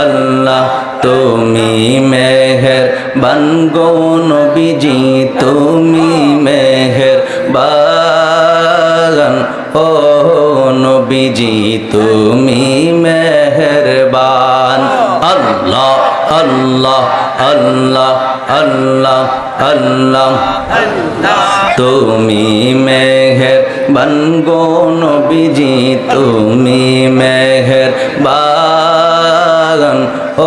আল্লাহ, তুমি মেহের বানগো নবীজি, তুমি মেহের বাগান ও নবীজি, তুমি মেহেরবান। আল্লাহ আল্লাহ আল্লাহ আল্লাহ আল্লাহ। তুমি মেহের বনগো নবীজি, তুমি মেহের বাগান ও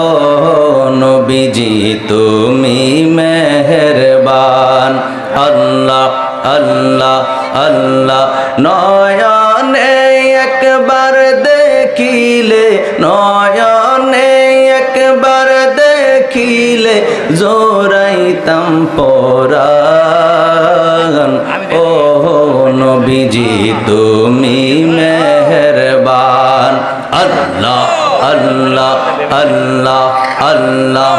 নবীজি, তুমি মেহেরবান। আল্লাহ আল্লাহ আল্লাহ, নয়নে একবার দেখিলে, নয়নে একবার দেখিলে জোরাইতাম পরাণ। ও নবীজি, তুমি মেহরবান। আল্লাহ আল্লাহ আল্লাহ আল্লাহ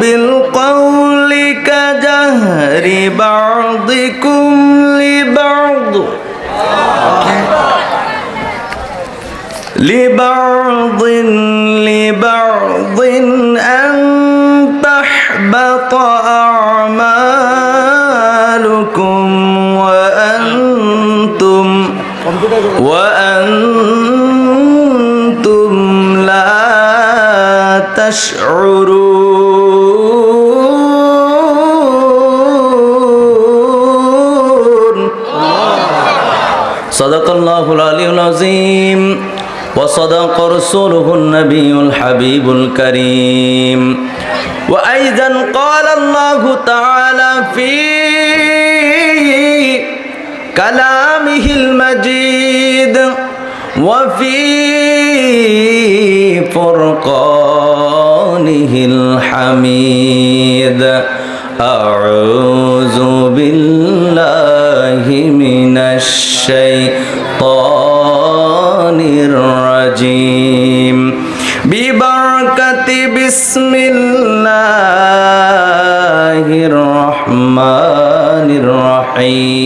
بالقول كجهر بعضكم لبعض لبعض لبعض أن تحبط أعمالكم وأنتم وأنتم لا تشعرون صدق الله العلي العظيم وصدق رسوله النبي الحبيب الكريم وأيضا قال الله تعالى في كلامه المجيد وفي فرقانه الحميد أعوذ بالله من الشيطان الرجيم ببركة بسم الله الرحمن الرحيم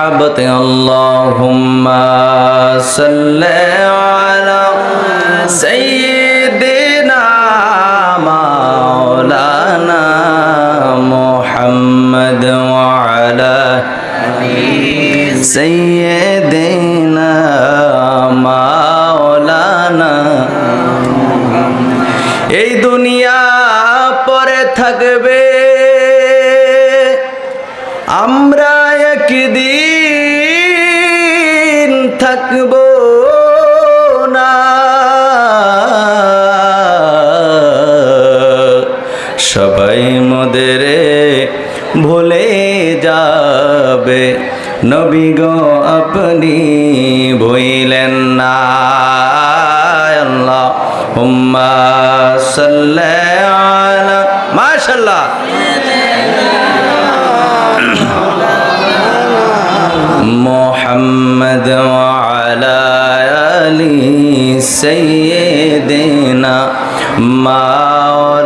সাহাবতে আল্লাহুম্মা সাল্লি আলা সাইয়্যিদিনা মাওলানা মুহাম্মদ ওয়া আলা সাইয়্যিদিনা মাওলানা এই দুনিয়া পরে থাকবে যাবে নবী গো আপনি ভইলেন না আল্লাহ হুম্মা সাল্লাল্লাহু মাশাআল্লাহ محمد وعلى آل سيدنا مولانا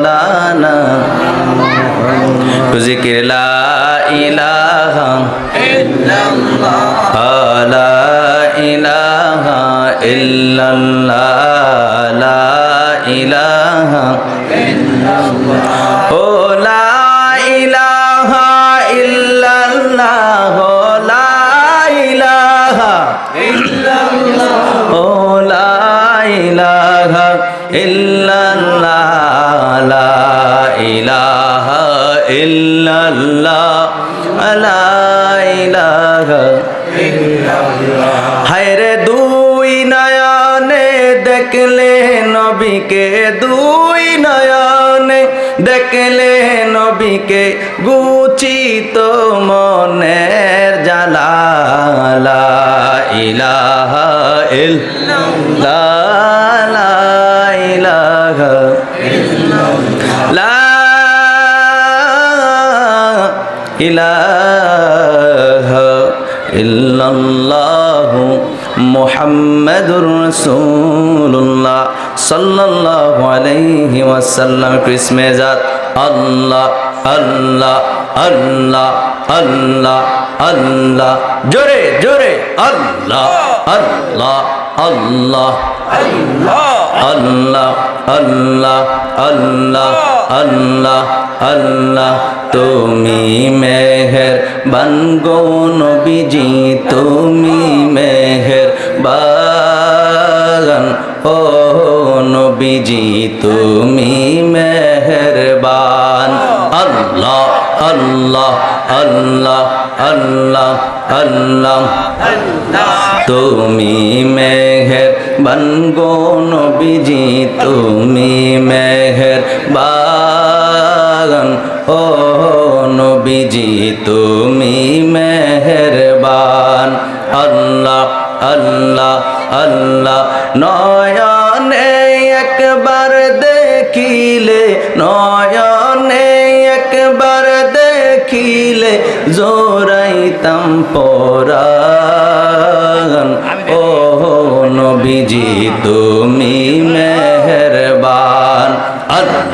ذكر لا إله إلا الله ইলাহা ইল্লাল্লাহ, লা ইলাহা ইল্লাল্লাহ, লা ইলাহা ইল্লাল্লাহ, ও লা ইলাহা ইল্লাল্লাহ লা ইলাহা ইল্লাল্লাহ, ও ইল্লাল্লাহ হায়রে দুই না দেখলে নবীকে, দুই নয়নে দেখলে নবীকে গুচিত মনের জালা লা ইলাহা ইল্লাল্লাহ। লা ইলাহা ইলাহা ইল্লাল্লাহু মুহাম্মাদুর রাসূলুল্লাহ সাল্লাল্লাহু আলাইহি ওয়াসাল্লাম কৃষ্ণে জাত আল্লাহ আল্লাহ আল্লাহ আল্লাহ আল্লাহ জোরে জোরে আল্লাহ আল্লাহ আল্লাহ আল্লাহ আল্লাহ আল্লাহ আল্লাহ আল্লাহ তুমি মেহের বানগো নবীজি তুমি মেহের বাগান ও নবীজি তুমি মেহেরবান। আল্লাহ আল্লাহ আল্লাহ আল্লাহ আল্লাহ। তুমি মেহের বনগো নবীজি তুমি মেহের বাগান ও নবীজি, তুমি মেহেরবান। আল্লাহ আল্লাহ আল্লাহ, নয়নে একবার দেখিলে, নয়নে একবার দেখিলে জোরাইতাম পরাণ। ও নবীজি, তুমি মেহরবান। আল্লাহ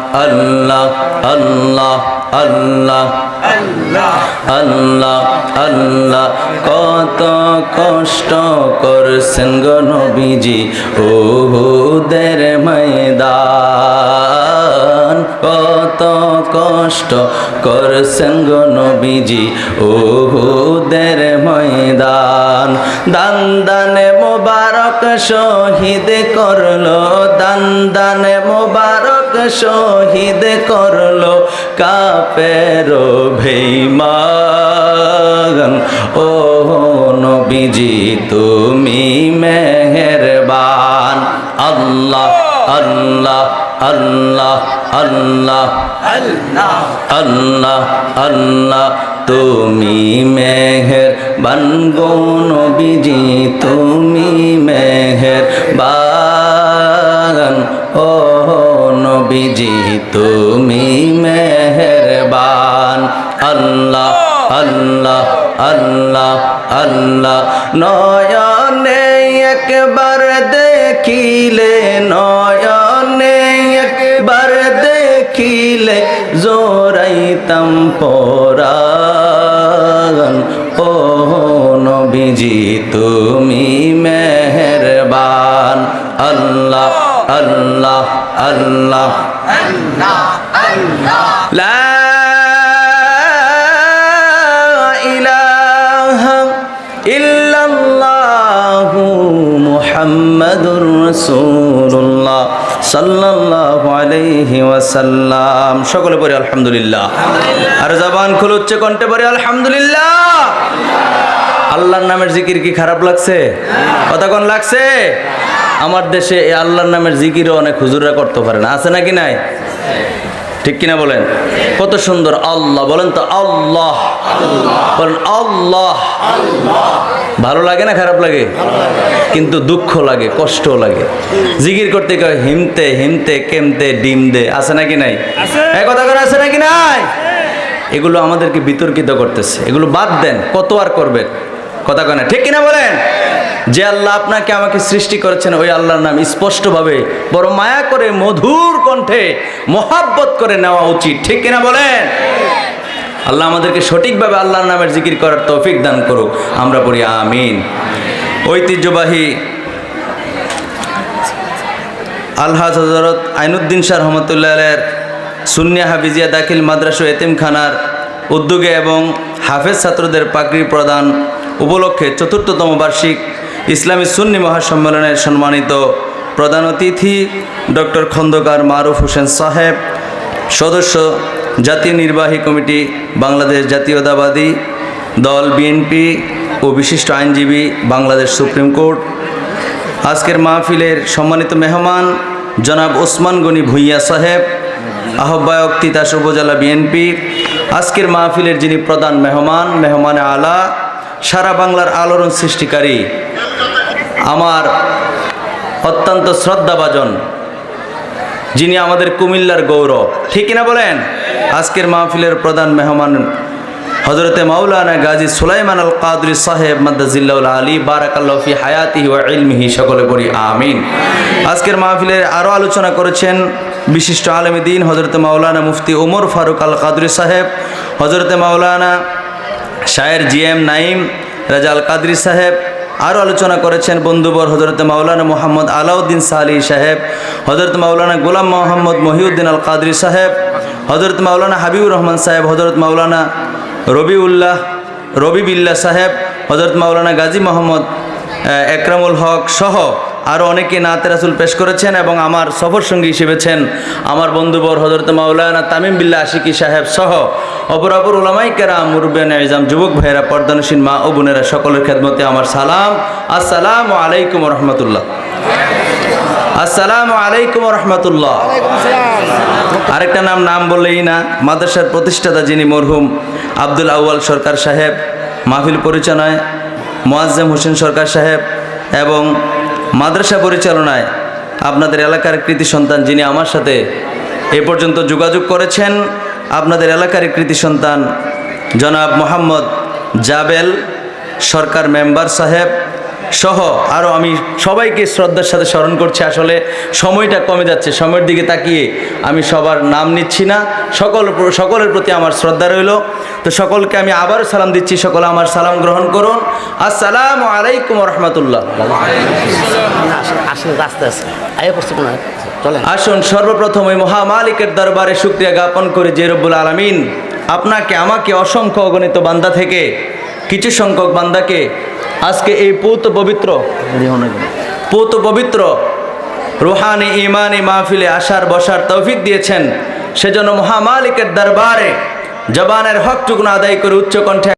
আল্লাহ আল্লাহ আল্লাহ। আল্লাহ আল্লাহ, কত কষ্ট করছেন গো নবীজি ওহুদের ময়দান। কত কষ্ট করছেন গো নবীজি ওহুদের ময়দান। দান দানে মোবারক শহীদ করল, দান দানে মোবারক শহীদ করল কাপের ভেইমান ও নবীজি, তুমি মেহেরবান। আল্লাহ আল্লাহ আল্লাহ আল্লাহ আল্লাহ আল্লাহ, তুমি মেহের বানগো নবীজি, তুমি মেহের নবীজি তুমি মেহেরবান। আল্লাহ আল্লাহ আল্লাহ আল্লাহ। নয়নে একবার দেখিলে, নয়নে একবার দেখিলে জোরাইতাম পরাণ। ও নবীজি, তুমি মেহরবান। আল্লাহ আল্লাহ আল্লাহ। আল্লাহ আল্লাহ লা ইলাহা ইল্লাল্লাহু মুহাম্মাদুর রাসূলুল্লাহ সাল্লাল্লাহু আলাইহি ওয়াসাল্লাম। সকলে পড়ে আলহামদুলিল্লাহ। আর জবান খুলে উচ্চ কণ্ঠে পড়ে আলহামদুলিল্লাহ। আল্লাহর নামের জিকির কি খারাপ লাগছে? কোন লাগছে? আমার দেশে এই আল্লাহর নামের জিকিরও অনেক হুজুররা করতে পারে না। আছে নাকি নাই? ঠিক কিনা বলেন? কত সুন্দর আল্লাহ। বলেন তো আল্লাহ। বলেন আল্লাহ। ভালো লাগে না খারাপ লাগে? কিন্তু দুঃখ লাগে কষ্ট লাগে। জিকির করতে কয় হিমতে হিমতে কেমতে ডিম দে আছে নাকি নাই? কথা করে আছে নাকি নাই? এগুলো আমাদেরকে বিতর্কিত করতেছে। এগুলো বাদ দেন কত আর করবেন? কথা কয় না। ঠিক কিনা বলেন? যে আল্লাহ আপনাকে আমাকে সৃষ্টি করেছেন, ওই আল্লাহর নাম স্পষ্টভাবে বড় মায়া করে, মধুর কণ্ঠে মহাব্বত করে নেওয়া উচিত। ঠিক কিনা বলেন? আল্লাহ আমাদেরকে সঠিকভাবে আল্লাহর নামের জিকির করার তৌফিক দান করুক। আমরা পড়ি আমিন। ঐতিহ্যবাহী আলহাজ হজরত আইনুদ্দিন শাহ রহমতুল্লাহ সুন্নিয়া হাফিজিয়া দাখিল মাদ্রাসা এতিমখানার উদ্যোগে এবং হাফেজ ছাত্রদের পাকড়ি প্রদান উপলক্ষে চতুর্থতম বার্ষিক ইসলামী সুন্নি মহাসম্মেলনের সম্মানিত প্রধান অতিথি ডক্টর খন্দকার মারুফ হোসেন সাহেব, সদস্য জাতীয় নির্বাহী কমিটি, বাংলাদেশ জাতীয়তাবাদী দল বিএনপি ও বিশিষ্ট আইনজীবী বাংলাদেশ সুপ্রিম কোর্ট। আজকের মাহফিলের সম্মানিত মেহমান জনাব ওসমান গনি ভুইয়া সাহেব, আহ্বায়ক তিতাস উপজেলা বিএনপি। আজকের মাহফিলের যিনি প্রধান মেহমান মেহমান আলা সারা বাংলার আলোড়ন সৃষ্টিকারী আমার অত্যন্ত শ্রদ্ধাভাজন, যিনি আমাদের কুমিল্লার গৌরব। ঠিক কিনা বলেন? আজকের মাহফিলের প্রধান মেহমান হজরতে মাওলানা গাজী সুলাইমান আল কাদরি সাহেব মাদ্দাজিল্লাউল আলী বারাকাল্লাফি হায়াতি ওয়া ইলমিহি, সকলে পড়ি আমিন। আজকের মাহফিলের আরও আলোচনা করেছেন বিশিষ্ট আলমী দিন হজরতে মাওলানা মুফতি ওমর ফারুক আল কাদরি সাহেব হজরতে মাওলানা শায়ের জি এম নাইম রাজা আল কাদরি সাহেব আরও আলোচনা করেছেন বন্ধুবর হজরত মাওলানা মোহাম্মদ আলাউদ্দিন সালি সাহেব হজরত মাওলানা গোলাম মোহাম্মদ মহিউদ্দিন আল কাদরি সাহেব হজরত মাওলানা হাবিবুর রহমান সাহেব হজরত মাওলানা রবিউল্লাহ, রবি বিল্লা সাহেব হজরত মাওলানা গাজী মোহাম্মদ একরামুল হক সহ আরও অনেকে নাতে রাসুল পেশ করেছেন এবং আমার সফর সঙ্গী হিসেবেছেন আমার বন্ধুবর হজরত মাওলানা তামিম বিল্লা আশিকি সাহেব সহ অপর অপর ওলামাই কেরাম মুরব্বেন ইজাম, যুবক ভাইয়েরা, পর্দানসীন মা ও বোনেরা সকলের খেদমতে আমার সালাম। আসসালামু আলাইকুম রহমতুল্লাহ। আসসালামু আলাইকুম রহমতুল্লাহ। আরেকটা নাম নাম বললেই না, মাদ্রাসার প্রতিষ্ঠাতা যিনি মরহুম আব্দুল আউয়াল সরকার সাহেব, মাহফিল পরিচালনায় মোয়াজ্জেম হোসেন সরকার সাহেব এবং মাদ্রাসা পরিচালনায় আপনাদের এলাকার কৃতি সন্তান যিনি আমার সাথে এ পর্যন্ত যোগাযোগ করেছেন, আপনাদের এলাকার কৃতি সন্তান জনাব মোহাম্মদ জাবেল, সরকার মেম্বার সাহেব সহ আরও আমি সবাইকে শ্রদ্ধার সাথে স্মরণ করছি। আসলে সময়টা কমে যাচ্ছে সময়ের দিকে তাকিয়ে আমি সবার নাম নিচ্ছি না। সকল সকলের প্রতি আমার শ্রদ্ধা রইল। তো সকলকে আমি আবারও সালাম দিচ্ছি সকলে আমার সালাম গ্রহণ করুন। আসসালামু আলাইকুম রহমতুল্লাহ আসুন সর্বপ্রথম ওই মহামালিকের দরবারে শুক্রিয়া জ্ঞাপন করে যে রব্বুল আলমিন। আপনাকে আমাকে অসংখ্য অগণিত বান্দা থেকে কিছু সংখ্যক বান্দাকে আজকে এই পৌত পবিত্র পৌত পবিত্র রুহানি ইমানি মাহফিলে আসার, বসার তৌফিক দিয়েছেন। সেজন্য মহামালিকের দরবারে জবানের হকটুকুন আদায় করে উচ্চ কণ্ঠে